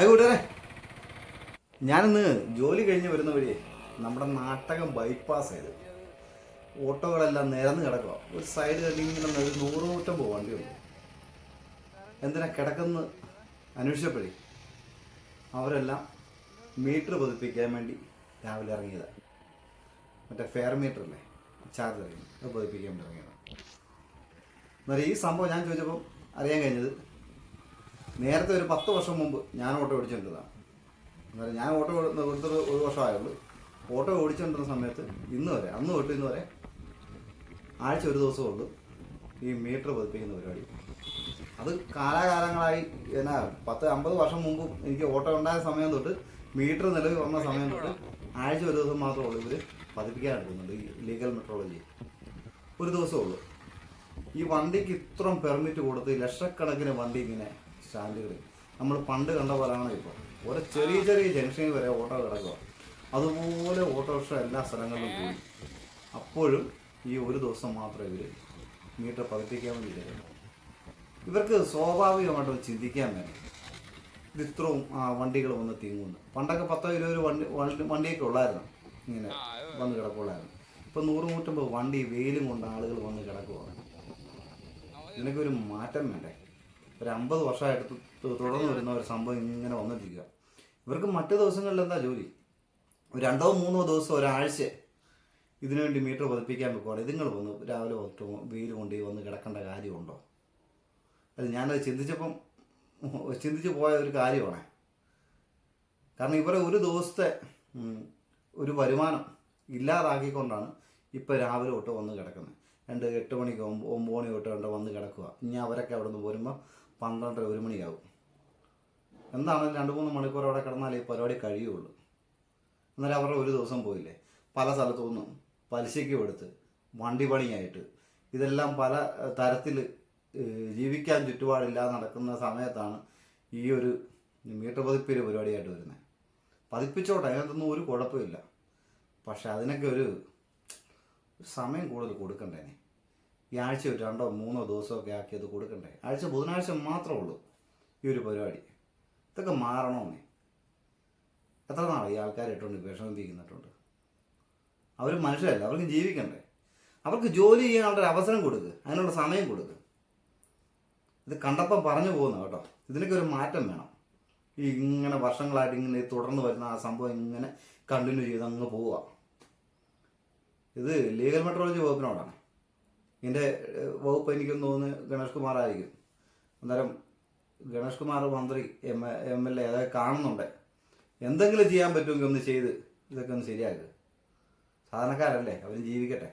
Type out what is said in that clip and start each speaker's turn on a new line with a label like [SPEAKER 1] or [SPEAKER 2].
[SPEAKER 1] Hi കൂട്ടുകാരെ ഞാനിന്ന് ജോലി കഴിഞ്ഞ് വരുന്ന വഴി നമ്മുടെ നാട്ടകം ബൈപ്പാസ് ചെയ്ത് ഓട്ടോകളെല്ലാം നിരന്ന് കിടക്കുക. ഒരു സൈഡ് കണ്ടി ഇങ്ങനെ ഒരു നൂറ് നൂറ്റമ്പത് വണ്ടിയുണ്ട് എന്തിനാ കിടക്കുന്ന? അന്വേഷിച്ചപ്പോഴേ അവരെല്ലാം മീറ്റർ പതിപ്പിക്കാൻ വേണ്ടി രാവിലെ ഇറങ്ങിയതാണ് മറ്റേ ഫെയർ മീറ്റർ അല്ലേ ചാർജ് ഇറങ്ങി. അത് പതിപ്പിക്കാൻ വേണ്ടി ഇറങ്ങിയതാണ് എന്നാൽ ഈ സംഭവം ഞാൻ ചോദിച്ചപ്പോൾ അറിയാൻ കഴിഞ്ഞത് നേരത്തെ ഒരു പത്ത് വർഷം മുമ്പ് ഞാൻ ഓട്ടോ ഓടിച്ചുകൊണ്ടിരുന്നതാണ് എന്നാലും ഞാൻ ഓട്ടോ കൊടുത്തത് ഒരു വർഷമായുള്ളൂ ഓട്ടോ ഓടിച്ചുകൊണ്ടിരുന്ന സമയത്ത് ഇന്ന് വരെ അന്ന് തൊട്ട് ഇന്ന് വരെ ആഴ്ച ഒരു ദിവസമേ ഉള്ളൂ ഈ മീറ്റർ പതിപ്പിക്കുന്ന പരിപാടി. അത് കാലാകാലങ്ങളായി എന്നാ പത്ത് അമ്പത് വർഷം മുമ്പ് എനിക്ക് ഓട്ടോ ഉണ്ടായ സമയം തൊട്ട് മീറ്റർ നിലവിൽ വന്ന സമയം തൊട്ട് ആഴ്ച ഒരു ദിവസം മാത്രമേ ഉള്ളൂ ഇവർ പതിപ്പിക്കാൻ എടുക്കുന്നുണ്ട് ഈ ലീഗൽ മെട്രോളജി. ഒരു ദിവസമേ ഉള്ളൂ. ഈ വണ്ടിക്ക് ഇത്രയും പെർമിറ്റ് കൊടുത്ത് ലക്ഷക്കണക്കിന് വണ്ടി ഇങ്ങനെ സ്റ്റാൻഡുകളിൽ നമ്മൾ പണ്ട് കണ്ട പോലെയാണ് ഇപ്പോൾ ഓരോ ചെറിയ ചെറിയ ജംഗ്ഷനിൽ വരെ ഓട്ടോ കിടക്കുക അതുപോലെ ഓട്ടോറിക്ഷ എല്ലാ സ്ഥലങ്ങളിലും പോയി. അപ്പോഴും ഈ ഒരു ദിവസം മാത്രമേ ഇവർ മീറ്റർ പതിപ്പിക്കാൻ വേണ്ടി ഇവർക്ക് സ്വാഭാവികമായിട്ടും ചിന്തിക്കാൻ വേണം. ഇത് ഇത്രയും വണ്ടികൾ വന്ന് തിങ്ങുന്നു. പണ്ടൊക്കെ പത്തോ ഇരുപത് വണ്ടി- വണ്ടിയൊക്കെ ഉള്ളായിരുന്നു. ഇങ്ങനെ വന്ന് കിടക്കുള്ളായിരുന്നു ഇപ്പം നൂറ് നൂറ്റമ്പത് വണ്ടി വെയിലും കൊണ്ട് ആളുകൾ വന്ന് കിടക്കുവാണ് ഇതിനൊക്കെ ഒരു മാറ്റം വേണ്ടേ? ഒരു അമ്പത് വർഷമായിട്ട് തുടർന്ന് വരുന്ന ഒരു സംഭവം ഇങ്ങനെ വന്നിരിക്കുക ഇവർക്ക് മറ്റു ദിവസങ്ങളിൽ എന്താ ജോലി? രണ്ടോ മൂന്നോ ദിവസം ഒരാഴ്ച ഇതിനുവേണ്ടി മീറ്റർ പതിപ്പിക്കാൻ വെക്കുവാണ്. ഇതുങ്ങൾ വന്ന് രാവിലെ തൊട്ട് വെയിൽ കൊണ്ട് വന്ന് കിടക്കേണ്ട കാര്യമുണ്ടോ? അത് ഞാനത് ചിന്തിച്ചപ്പം ചിന്തിച്ച് പോയ ഒരു കാര്യമാണ്. കാരണം ഇവരെ ഒരു ദിവസത്തെ ഒരു വരുമാനം ഇല്ലാതാക്കിക്കൊണ്ടാണ് ഇപ്പോൾ രാവിലെ തൊട്ട് വന്ന് കിടക്കുന്നത്. രണ്ട് എട്ട് മണിക്ക് ഒമ്പ- ഒമ്പത് മണി തൊട്ട് കണ്ട് വന്ന് കിടക്കുക. ഇനി അവരൊക്കെ അവിടെ നിന്ന് പോരുമ്പോൾ പന്ത്രണ്ടര ഒരു മണിയാവും. എന്താണെങ്കിലും രണ്ട് മൂന്ന് മണിക്കൂർ അവിടെ കിടന്നാലേ ഈ പരിപാടി കഴിയുള്ളൂ. എന്നാലും അവരുടെ ഒരു ദിവസം പോയില്ലേ? പല സ്ഥലത്തു നിന്നും പലിശയ്ക്ക് കൊടുത്ത് വണ്ടി പണിയായിട്ട് ഇതെല്ലാം പല തരത്തിൽ ജീവിക്കാൻ ചുറ്റുപാടില്ലാതെ നടക്കുന്ന സമയത്താണ് ഈ ഒരു മീറ്റർ പതിപ്പിന്റെ പരിപാടിയായിട്ട് വരുന്നത് പതിപ്പിച്ചോട്ടെ അതിനകത്തൊന്നും ഒരു കുഴപ്പമില്ല. പക്ഷെ അതിനൊക്കെ ഒരു സമയം കൂടുതൽ കൊടുക്കണ്ടേ ഈ ആഴ്ച ഒരു രണ്ടോ മൂന്നോ ദിവസമൊക്കെ ആക്കി അത് കൊടുക്കണ്ടേ? ആഴ്ച ബുധനാഴ്ച മാത്രമേ ഉള്ളൂ ഈ ഒരു പരിപാടി. ഇതൊക്കെ മാറണമെന്നേ എത്ര നാളെ ഈ ആൾക്കാർ ഇട്ടുകൊണ്ട് വിഷമിപ്പിക്കുന്നിട്ടുണ്ട് അവർ മനുഷ്യരല്ല അവർക്ക് ജീവിക്കണ്ടേ? അവർക്ക് ജോലി ചെയ്യാനുള്ള ഒരു അവസരം കൊടുക്ക് അതിനുള്ള സമയം കൊടുക്ക്. ഇത് കണ്ടപ്പം പറഞ്ഞു പോകുന്നു കേട്ടോ. ഇതിനൊക്കെ ഒരു മാറ്റം വേണം. ഈ ഇങ്ങനെ വർഷങ്ങളായിട്ട് ഇങ്ങനെ തുടർന്ന് വരുന്ന ആ സംഭവം ഇങ്ങനെ കണ്ടിന്യൂ ചെയ്ത് അങ്ങ് പോവുക ഇത് ലീഗൽ മെട്രോളജി വകുപ്പിനോടാണ്. ഇതിന്റെ വകുപ്പ് എനിക്കൊന്ന് തോന്നുന്നു ഗണേഷ് കുമാർ ആയിരിക്കും അന്നേരം ഗണേഷ് കുമാർ മന്ത്രി എം എം എൽ എ അതായത് കാണുന്നുണ്ട്. എന്തെങ്കിലും ചെയ്യാൻ പറ്റുമെങ്കിൽ ഒന്ന് ചെയ്ത് ഇതൊക്കെ ഒന്ന് ശരിയാക്കുക സാധാരണക്കാരല്ലേ അവർ ജീവിക്കട്ടെ.